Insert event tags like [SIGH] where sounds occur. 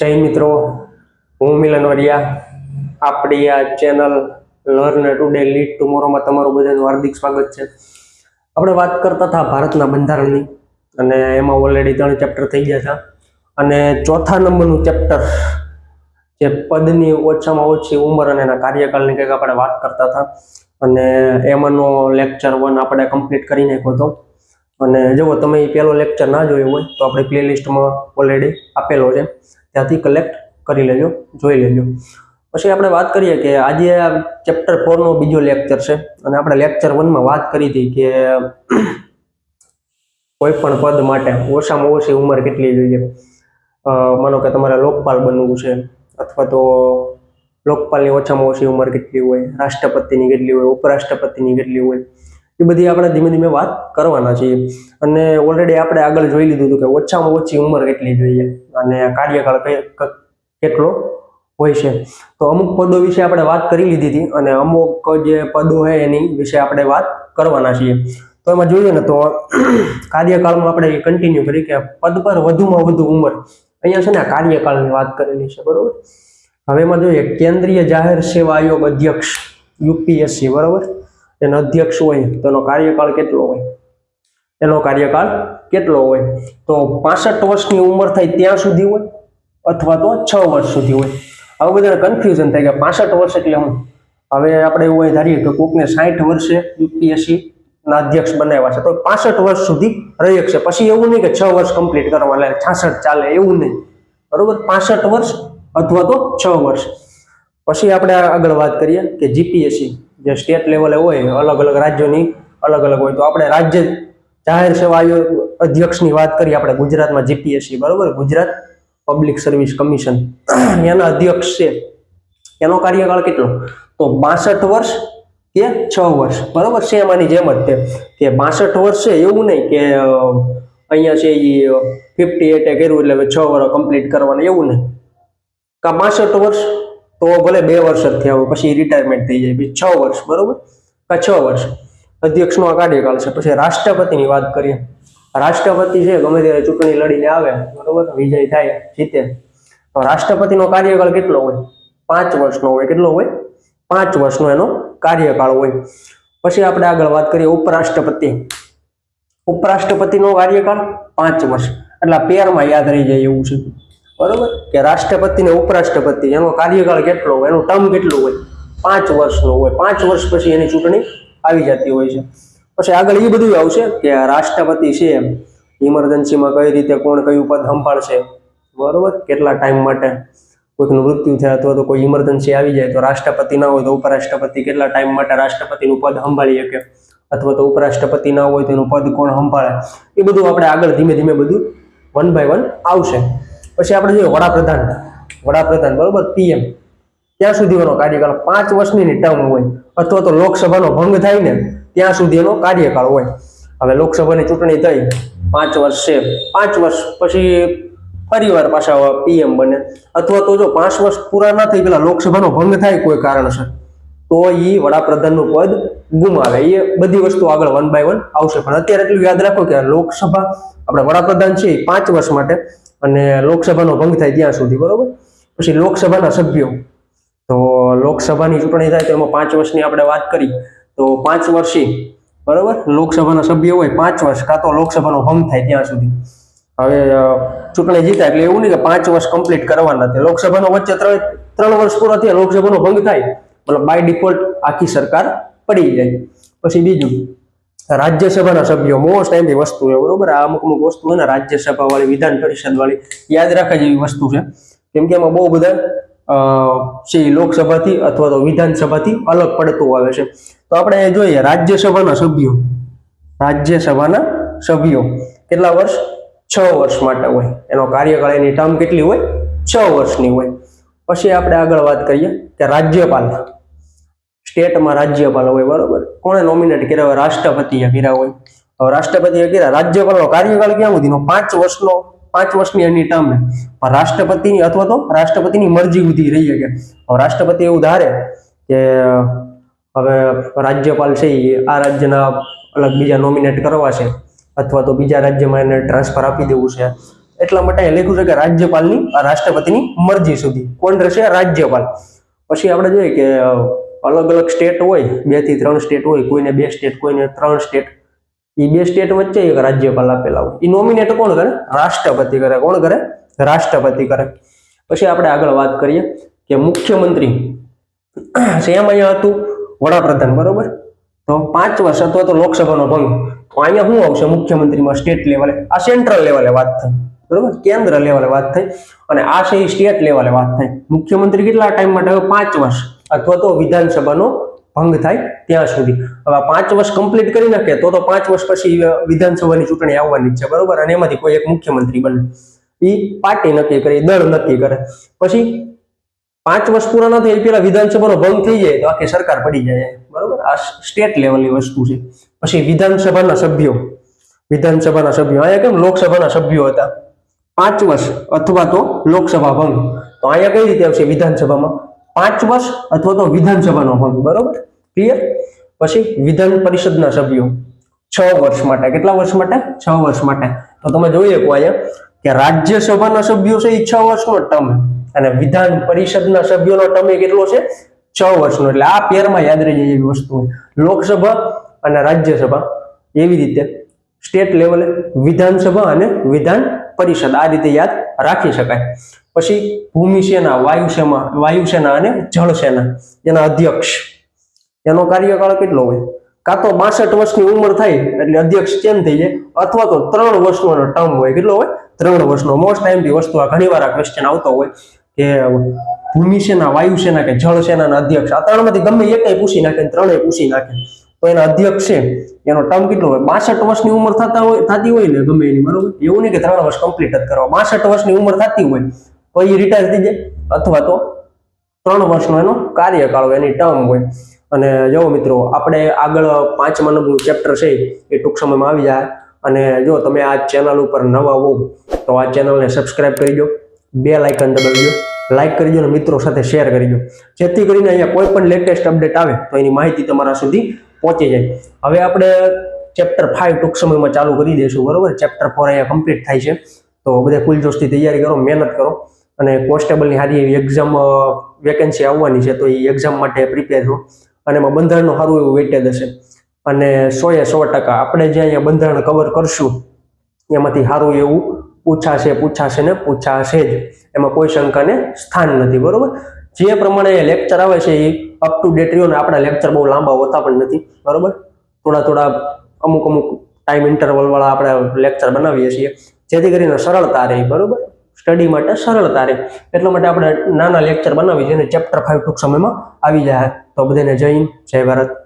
જય મિત્રો, હું મિલન વરિયા. આપણી આ ચેનલ લર્ન ટુડે લીડ ટુમોરોમાં તમારું બધાનું હાર્દિક સ્વાગત છે. આપણે વાત કરતા હતા ભારતના બંધારણની અને એમાં ઓલરેડી ત્રણ ચેપ્ટર થઈ ગયા છે અને ચોથા નંબરનું ચેપ્ટર જે પદની ઓછામાં ઓછી ઉંમર અને એના કાર્યકાળની કંઈક આપણે વાત કરતા હતા. અને એમાંનો લેક્ચર વન આપણે કમ્પ્લીટ કરી નાખ્યો હતો. અને જુઓ તમે એ પહેલો લેક્ચર ના જોયો હોય, તો આપણે પ્લેલિસ્ટમાં ઓલરેડી આપેલો છે. ત્યાંથી કલેક્ટ કરી લેજો, જોઈ લેજો. પછી આપણે વાત કરીએ કે આજે આ ચેપ્ટર ફોરનો બીજો લેક્ચર છે. અને આપણે લેક્ચર વનમાં વાત કરી હતી કે કોઈ પણ પદ માટે ઓછામાં ઓછી ઉંમર કેટલી જોઈએ. માનો કે તમારે લોકપાલ બનવું છે, અથવા તો લોકપાલની ઓછામાં ઓછી ઉંમર કેટલી હોય, રાષ્ટ્રપતિની કેટલી હોય, ઉપરાષ્ટ્રપતિની કેટલી હોય. એ બધી આપણે ધીમે ધીમે વાત કરવાના છીએ. અને ઓલરેડી આપણે આગળ જોઈ લીધું હતું કે ઓછામાં ઓછી ઉંમર કેટલી જોઈએ અને કાર્યકાળ કેટલો હોય છે. તો અમુક પદો વિશે આપણે વાત કરી લીધી હતી અને અમુક જે પદો છે એની વિશે આપણે વાત કરવાના છીએ. તો એમાં જોઈએ ને તો [CLEARS THROAT] કાર્યકાળમાં આપણે કન્ટિન્યુ કરી કે પદ પર વધુમાં વધુ ઉંમર. અહીંયા છે ને કાર્યકાળની વાત કરેલી છે, બરોબર? હવે એમાં જોઈએ, કેન્દ્રીય જાહેર સેવા આયોગ અધ્યક્ષ યુપીએસસી બરોબર? એનો અધ્યક્ષ હોય તો એનો કાર્યકાળ કેટલો હોય? એનો કાર્યકાળ કેટલો હોય? તો પાસઠ વર્ષની ઉંમર થાય ત્યાં સુધી હોય અથવા તો છ વર્ષ સુધી હોય? હવે બધાને કન્ફ્યુઝન થાય કે પાસઠ વર્ષ એટલે હું? હવે આપણે એવું અહીં ધારીએ કે કોકને સાઠ વર્ષે યુપીએસસી ના અધ્યક્ષ બનાવ્યા છે. તો પાસઠ વર્ષ સુધી રહી શકશે પછી એવું નહીં કે છ વર્ષ કમ્પ્લીટ કરવા એટલે છાસઠ ચાલે, એવું નહીં. બરોબર? પાસઠ વર્ષ અથવા તો છ વર્ષ. પછી આપણે આગળ વાત કરીએ કે જીપીએસસી જે સ્ટેટ લેવલે હોય, અલગ અલગ રાજ્યોની અલગ અલગ હોય. તો આપણે રાજ્ય જાહેર સેવા અધ્યક્ષની વાત કરીએ, આપણે ગુજરાતમાં જીપીએસસી બરોબર? ગુજરાત પબ્લિક સર્વિસ કમિશન એના અધ્યક્ષ છે. એનો કાર્યકાળ કેટલો? તો બાસઠ વર્ષ કે છ વર્ષ, બરોબર? છે એમાંની જેમ જ તે કે બાસઠ વર્ષ છે, એવું નહીં કે અહીંયા છે એ ફિફ્ટી એટે કર્યું એટલે છ વર્ષ કમ્પ્લીટ કરવાના, એવું નહીં. કા બાસઠ વર્ષ તો ભલે બે વર્ષ જ થયા હોય, પછી રિટાયરમેન્ટ થઈ જાય, પછી છ વર્ષ, બરોબર? કા છ વર્ષ. અધ્યક્ષનો આ કાર્યકાળ છે. પછી રાષ્ટ્રપતિની વાત કરીએ. રાષ્ટ્રપતિ છે, ગમે ત્યારે ચૂંટણી લડીને આવે, બરોબર? વિજય થાય, જીતે. તો રાષ્ટ્રપતિનો કાર્યકાળ કેટલો હોય? પાંચ વર્ષનો હોય. કેટલો હોય? પાંચ વર્ષનો એનો કાર્યકાળ હોય. પછી આપણે આગળ વાત કરીએ ઉપરાષ્ટ્રપતિ. ઉપરાષ્ટ્રપતિનો કાર્યકાળ પાંચ વર્ષ. એટલે પેરમાં યાદ રહી જાય એવું છે. બરોબર? કે રાષ્ટ્રપતિ ને ઉપરાષ્ટ્રપતિ, એનો કાર્યકાળ કેટલો હોય, એનું ટર્મ કેટલું હોય? પાંચ વર્ષનો હોય. પાંચ વર્ષ પછી એની ચૂંટણી આવી જતી હોય છે. પછી આગળ એ બધું આવશે કે રાષ્ટ્રપતિ છે ઇમરજન્સીમાં કઈ રીતે કોણ કયું પદ સંભાળશે? બરોબર? કેટલા ટાઈમ માટે? કોઈકનું મૃત્યુ થાય અથવા તો કોઈ ઇમરજન્સી આવી જાય તો રાષ્ટ્રપતિ ના હોય તો ઉપરાષ્ટ્રપતિ કેટલા ટાઈમ માટે રાષ્ટ્રપતિનું પદ સંભાળી શકે? અથવા તો ઉપરાષ્ટ્રપતિ ના હોય તો એનું પદ કોણ સંભાળે? એ બધું આપણે આગળ ધીમે ધીમે બધું વન બાય વન આવશે. પછી આપણે જોઈએ વડાપ્રધાન. વડાપ્રધાન, બરોબર? પીએમ ત્યાં સુધી એનો કાર્યકાળ પાંચ વર્ષની ટર્મ હોય અથવા તો લોકસભાનો ભંગ થાય ને, ત્યાં સુધી એનો કાર્યકાળ હોય. હવે લોકસભાની ચૂંટણી થઈ, પાંચ વર્ષ છે. પાંચ વર્ષ પછી ફરીવાર પાછા પીએમ બને. અથવા તો જો પાંચ વર્ષ પૂરા ના થઈ પેલા લોકસભાનો ભંગ થાય કોઈ કારણસર, તો એ વડાપ્રધાનનું પદ ગુમાવે. એ બધી વસ્તુ આગળ વન બાય વન આવશે. પણ અત્યારે એટલું યાદ રાખો કે લોકસભા, આપણે વડાપ્રધાન છે એ પાંચ વર્ષ માટે. અને લોકસભાનો ભંગ થાય ત્યાં સુધી, બરોબર? પછી લોકસભાના સભ્યો. તો લોકસભાની ચૂંટણી થાય તો એમાં પાંચ વર્ષની આપણે વાત કરી. તો પાંચ વર્ષી, બરોબર? લોકસભાના સભ્ય હોય પાંચ વર્ષ, કાં તો લોકસભાનો ભંગ થાય ત્યાં સુધી. હવે ચૂંટણી જીતા એટલે એવું નહીં કે પાંચ વર્ષ કમ્પ્લીટ કરવાના છે લોકસભાનો વચ્ચે ત્રણ ત્રણ વર્ષ પૂરા થયા, લોકસભાનો ભંગ થાય. મતલબ બાય ડિફોલ્ટ આખી સરકાર પડી જાય. પછી બીજું રાજ્યસભાના સભ્યો. મોસ્ટ એમની વસ્તુ છે, બરોબર? આ અમુક અમુક વસ્તુ અને ને રાજ્યસભા વાળી વિધાન પરિષદ વાળી, યાદ રાખવા જેવી વસ્તુ છે. કેમ કે એમાં બહુ બધા છે લોકસભાથી અથવા તો વિધાનસભાથી અલગ પડતું આવે છે. તો આપણે જોઈએ, રાજ્યસભાના સભ્યો. રાજ્યસભાના સભ્યો. કેટલા વર્ષ? છ વર્ષ માટે હોય. એનો કાર્યકાળ એની ટર્મ કેટલી હોય? છ વર્ષની હોય. પછી આપણે આગળ વાત કરીએ કે રાજ્યપાલ સ્ટેટમાં રાજ્યપાલ હોય, બરોબર? કોણે નોમિનેટ કર્યા હોય? રાષ્ટ્રપતિએ કર્યા હોય. હવે રાષ્ટ્રપતિએ કર્યા. રાજ્યપાલનો કાર્યકાળ ક્યાં સુધીનો? પાંચ વર્ષનો. પાંચ વર્ષની એની ટર્મ પણ રાષ્ટ્રપતિની અથવા તો રાષ્ટ્રપતિની મરજી સુધી રહી શકે. હવે રાષ્ટ્રપતિ એવું ધારે કે, હવે રાજ્યપાલ છે આ રાજ્યના અલગ બીજા નોમિનેટ કરવા છે, અથવા તો બીજા રાજ્યમાં એને ટ્રાન્સફર આપી દેવું છે. એટલા માટે અહીં લખ્યું છે કે રાજ્યપાલની રાષ્ટ્રપતિની મરજી સુધી. કોણ રહેશે? રાજ્યપાલ. પછી આપણે જોઈએ કે અલગ અલગ સ્ટેટ હોય, બેથી ત્રણ સ્ટેટ હોય, કોઈને બે સ્ટેટ, કોઈને ત્રણ સ્ટેટ. એ બે સ્ટેટ વચ્ચે એક રાજ્યપાલ આપેલા હોય. એ નોમિનેટ કોણ કરે? રાષ્ટ્રપતિ કરે. કોણ કરે? રાષ્ટ્રપતિ કરે. પછી આપણે આગળ વાત કરીએ કે મુખ્યમંત્રી. સેમ અહીંયા હતું વડાપ્રધાન, બરોબર? તો પાંચ વર્ષ અથવા તો લોકસભાનો ભંગ. તો અહીંયા શું આવશે? મુખ્યમંત્રીમાં સ્ટેટ લેવલે. આ સેન્ટ્રલ લેવલે વાત થઈ. બરોબર? કેન્દ્ર લેવલે વાત થઈ. અને આ છે સ્ટેટ લેવલે વાત થઈ. મુખ્યમંત્રી કેટલા ટાઈમ માટે? પાંચ વર્ષ. અથવા તો વિધાનસભાનો ભંગ થાય ત્યાં સુધી. હવે પાંચ વર્ષ કમ્પ્લીટ કરી નાખે તો તો પાંચ વર્ષ પછી વિધાનસભાની ચૂંટણી આવવાની છે, બરોબર? અને એમાંથી કોઈ એક મુખ્યમંત્રી બને. એ પાર્ટી નક્કી કરે દળ નક્કી કરે. પછી પાંચ વર્ષ પૂરા ન થાય પેલા વિધાનસભાનો ભંગ થઈ જાય તો આખી સરકાર પડી જાય બરોબર? આ સ્ટેટ લેવલની વસ્તુ છે. પછી વિધાનસભાના સભ્યો વિધાનસભાના સભ્યો, અહીંયા કેમ લોકસભાના સભ્યો હતા? પાંચ વર્ષ અથવા તો લોકસભા ભંગ. તો અહીંયા કઈ રીતે આવશે વિધાનસભામાં? પાંચ વર્ષ અથવા તો વિધાનસભાનો ભંગ બરોબર? ક્લિયર પછી વિધાન પરિષદના સભ્યો, છ વર્ષ માટે. કેટલા વર્ષ માટે? છ વર્ષ માટે. તો તમે જોઈ શકો અહીંયા કે રાજ્યસભાના સભ્યો છે એ છ વર્ષનો ટર્મ. અને વિધાન પરિષદના સભ્યોનો ટર્મ કેટલો છે? છ વર્ષનો. એટલે આ પેરમાં યાદ રહી જાય એવી વસ્તુ લોકસભા અને રાજ્યસભા એવી રીતે સ્ટેટ લેવલે વિધાનસભા અને વિધાન પરિષદ. આ રીતે યાદ રાખી શકાય. પછી ભૂમિ સેના વાયુસેના વાયુસેના અને જળસેના એના અધ્યક્ષ. એનો કાર્યકાળ કેટલો હોય? કાં તો બાસઠ વર્ષની ઉંમર થાય એટલે અધ્યક્ષ ચેન્જ થઈ જાય? અથવા તો ત્રણ વર્ષનો ટર્મ હોય, કેટલો હોય? ત્રણ વર્ષનો. મોસ્ટ ટાઈમથી વસ્તુ આ ઘણી વાર ક્વેશ્ચન આવતો હોય કે ભૂમિ સેના, વાયુ સેના કે જળ સેનાના અધ્યક્ષ? આ ત્રણમાંથી ગમે એક પૂછી નાખે ત્રણેય પૂછી નાખે. તો એના અધ્યક્ષ છે. એનો ટર્મ કેટલો હોય? બાસઠ વર્ષની ઉંમર થતા હોય, થતી હોય ને ગમે એની, બરોબર? એવું નહીં કે ત્રણ વર્ષ કમ્પ્લીટ જ કરવા. બાસઠ વર્ષની ઉંમર થતી હોય તો એ રિટાયર થઈ જાય. અથવા તો ત્રણ વર્ષનો એનો કાર્યકાળ હોય, એની ટર્મ હોય. અને જો મિત્રો, આપણે આગળ પાંચમા નંબરનું ચેપ્ટર છે, એ ટૂંક સમયમાં આવી જાય. અને જો તમે આ ચેનલ ઉપર નવા હો તો આ ચેનલને સબસ્ક્રાઇબ કરી દો. બે લાઇકન દબાવી દો. લાઇક કરી દો અને મિત્રો સાથે શેર કરી દો. જેથી કરીને અહીંયા કોઈ પણ લેટેસ્ટ અપડેટ આવે, તો એની માહિતી તમારા સુધી પહોંચી જાય. હવે આપણે ચેપ્ટર ફાઇવ ટૂંક સમયમાં ચાલુ કરી દઈશું બરોબર? ચેપ્ટર ફોર અહીંયા કમ્પ્લીટ થાય છે. તો બધા ફૂલજોશથી તૈયારી કરો, મહેનત કરો. અને કોન્સ્ટેબલની સારી એવી એક્ઝામ વેકેન્સી આવવાની છે, તો એ એક્ઝામ માટે પ્રિપેર થો અને એમાં બંધારણનું સારું એવું વેટેજ હશે. અને સો એ સો ટકા. આપણે જે અહીંયા બંધારણ કવર કરશું, એમાંથી સારું એવું પૂછાશે પૂછાશે ને પૂછાશે જ. એમાં કોઈ શંકાને સ્થાન નથી, બરોબર? જે પ્રમાણે લેક્ચર આવે છે એ અપ ટુ ડેટ રહ્યો ને આપણા લેક્ચર બહુ લાંબા હોતા પણ નથી, બરોબર? થોડા થોડા અમુક અમુક ટાઈમ ઇન્ટરવલવાળા આપણે લેક્ચર બનાવીએ છીએ. જેથી કરીને સરળતા રહે, બરોબર? સ્ટડી માટે સરળતા રહે. એટલા માટે આપણે નાના લેક્ચર બનાવી અને ચેપ્ટર ફાઇવ ટૂંક સમયમાં આવી જાય. તો બધાને જય જય ભારત.